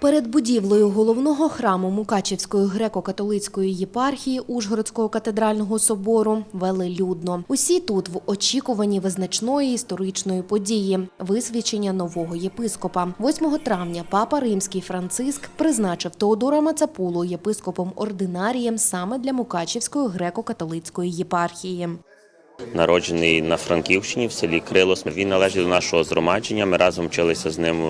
Перед будівлею головного храму Мукачівської греко-католицької єпархії Ужгородського катедрального собору велелюдно. Усі тут в очікуванні визначної історичної події висвячення нового єпископа. 8 травня папа Римський Франциск призначив Теодора Мацапулу єпископом ординарієм саме для Мукачівської греко-католицької єпархії. Народжений на Франківщині в селі Крилос. Він належить до нашого згромадження. Ми разом вчилися з ним е,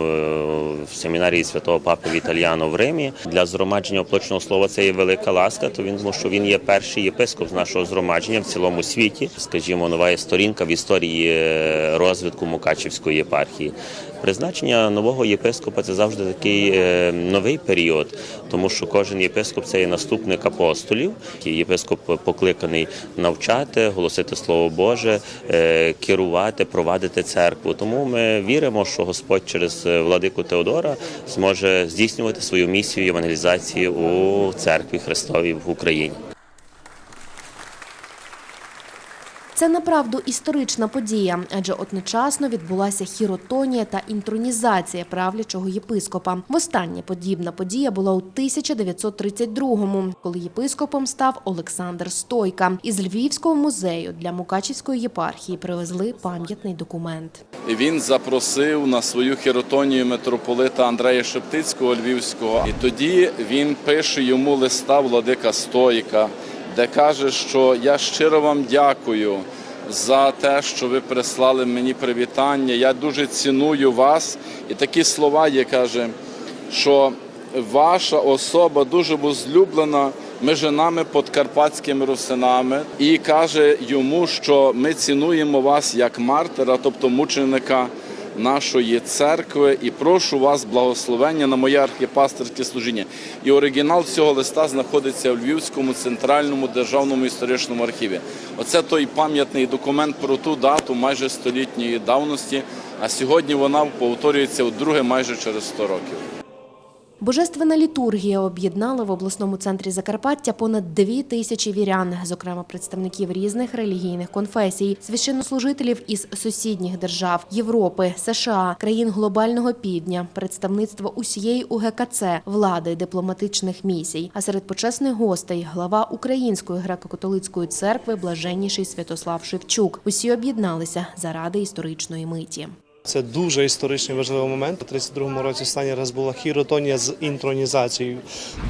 в семінарії святого папи Віталіано в Римі. Для згромадження оплочного слова це є велика ласка. То він тому, що він є перший єпископ з нашого згромадження в цілому світі. Скажімо, нова сторінка в історії е, розвитку Мукачівської єпархії. Призначення нового єпископа це завжди такий е, новий період, тому що кожен єпископ це є наступник апостолів. Єпископ покликаний навчати, голосити слово Боже, е, керувати, провадити церкву. Тому ми віримо, що Господь через е, владику Теодора зможе здійснювати свою місію євангелізації у церкві Христовій в Україні. Це направду історична подія, адже одночасно відбулася хіротонія та інтронізація правлячого єпископа. Востаннє подібна подія була у 1932-му, коли єпископом став Олександр Стойка. Із Львівського музею для Мукачівської єпархії привезли пам'ятний документ. Він запросив на свою хіротонію митрополита Андрея Шептицького Львівського. І тоді він пише йому листа владика Стоїка, де каже, що я щиро вам дякую за те, що ви прислали мені привітання. Я дуже ціную вас. І такі слова є, каже, що ваша особа дуже возлюблена між нами подкарпатськими русинами, і каже йому, що ми цінуємо вас як мартира, тобто мученика нашої церкви, і прошу вас благословення на моє архіпастерське служіння. І оригінал цього листа знаходиться в Львівському центральному державному історичному архіві. Оце той пам'ятний документ про ту дату майже столітньої давності. А сьогодні вона повторюється вдруге майже через 100 років. Божественна літургія об'єднала в обласному центрі Закарпаття понад дві тисячі вірян, зокрема представників різних релігійних конфесій, священнослужителів із сусідніх держав Європи, США, країн глобального півдня, представництво усієї УГКЦ, влади, дипломатичних місій. А серед почесних гостей глава Української греко-католицької церкви Блаженніший Святослав Шевчук. Усі об'єдналися заради історичної миті. Це дуже історичний важливий момент. У 32-му році останній раз була хіротонія з інтронізацією.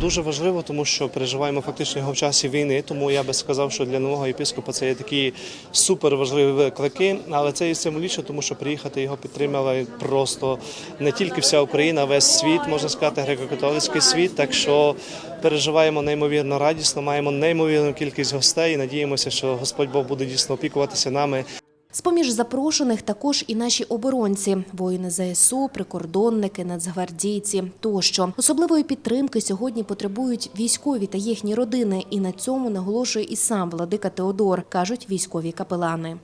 Дуже важливо, тому що переживаємо фактично його в часі війни. Тому я би сказав, що для нового єпископа це є такі супер важливі виклики. Але це і символічно, тому що приїхати його підтримала просто не тільки вся Україна, а весь світ, можна сказати, греко-католицький світ. Так що переживаємо неймовірно радісно, маємо неймовірну кількість гостей. і Надіємося, що Господь Бог буде дійсно опікуватися нами. З-поміж запрошених також і наші оборонці, воїни ЗСУ, прикордонники, нацгвардійці тощо. Особливої підтримки сьогодні потребують військові та їхні родини, і на цьому наголошує і сам владика Теодор, кажуть військові капелани.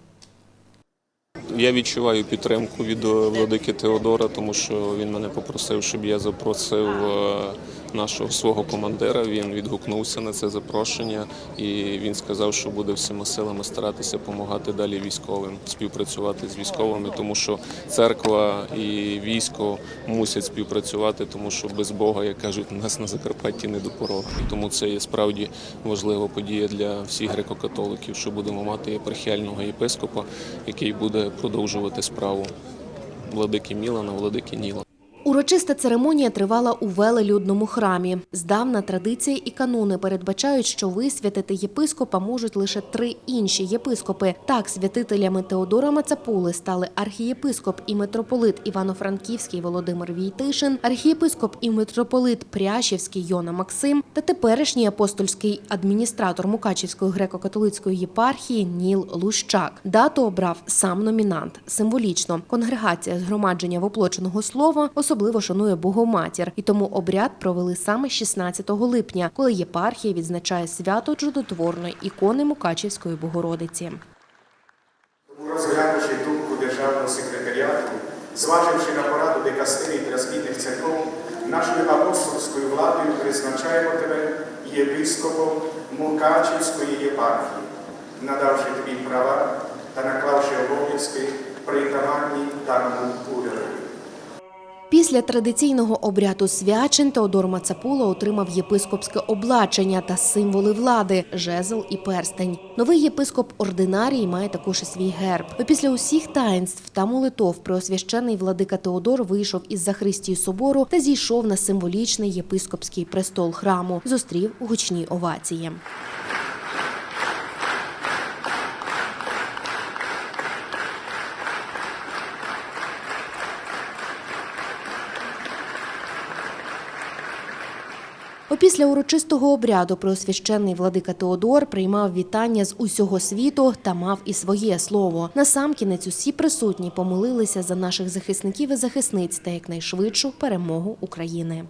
Я відчуваю підтримку від владики Теодора, тому що він мене попросив, щоб я запросив е, нашого свого командира. Він відгукнувся на це запрошення, і він сказав, що буде всіма силами старатися допомагати далі військовим, співпрацювати з військовими, тому що церква і військо мусять співпрацювати, тому що без Бога, як кажуть, нас на Закарпатті не до порогу. Тому це є справді важлива подія для всіх греко-католиків, що будемо мати єпархіального єпископа, який буде продовжувати справу владики Мілана, владики Ніла. Урочиста церемонія тривала у велелюдному храмі. Здавна традиції і канони передбачають, що висвятити єпископа можуть лише три інші єпископи. Так, святителями Теодора Мацапули стали архієпископ і митрополит Івано-Франківський Володимир Війтишин, архієпископ і митрополит Прящівський Йона Максим та теперішній апостольський адміністратор Мукачівської греко-католицької єпархії Ніл Лущак. Дату обрав сам номінант. Символічно конгрегація згромадження воплоченого слова особливо шанує Богоматір, і тому обряд провели саме 16 липня, коли єпархія відзначає свято чудотворної ікони Мукачівської Богородиці. Тому розглянувши думку державного секретаріату, зваживши на пораду дикастерії траскітних церков, нашою апостольською владою призначаємо тебе єпископом Мукачівської єпархії, надавши тобі права та наклавши обов'язки притаманні даному уряду. Після традиційного обряду свячень Теодор Мацапула отримав єпископське облачення та символи влади жезл і перстень. Новий єпископ ординарій має також і свій герб. Після усіх таїнств та молитов преосвящений владика Теодор вийшов із Захристії собору та зійшов на символічний єпископський престол храму. Зустрів гучні овації. Опісля урочистого обряду преосвященний владика Теодор приймав вітання з усього світу та мав і своє слово. Насамкінець усі присутні помолилися за наших захисників і захисниць та якнайшвидшу перемогу України.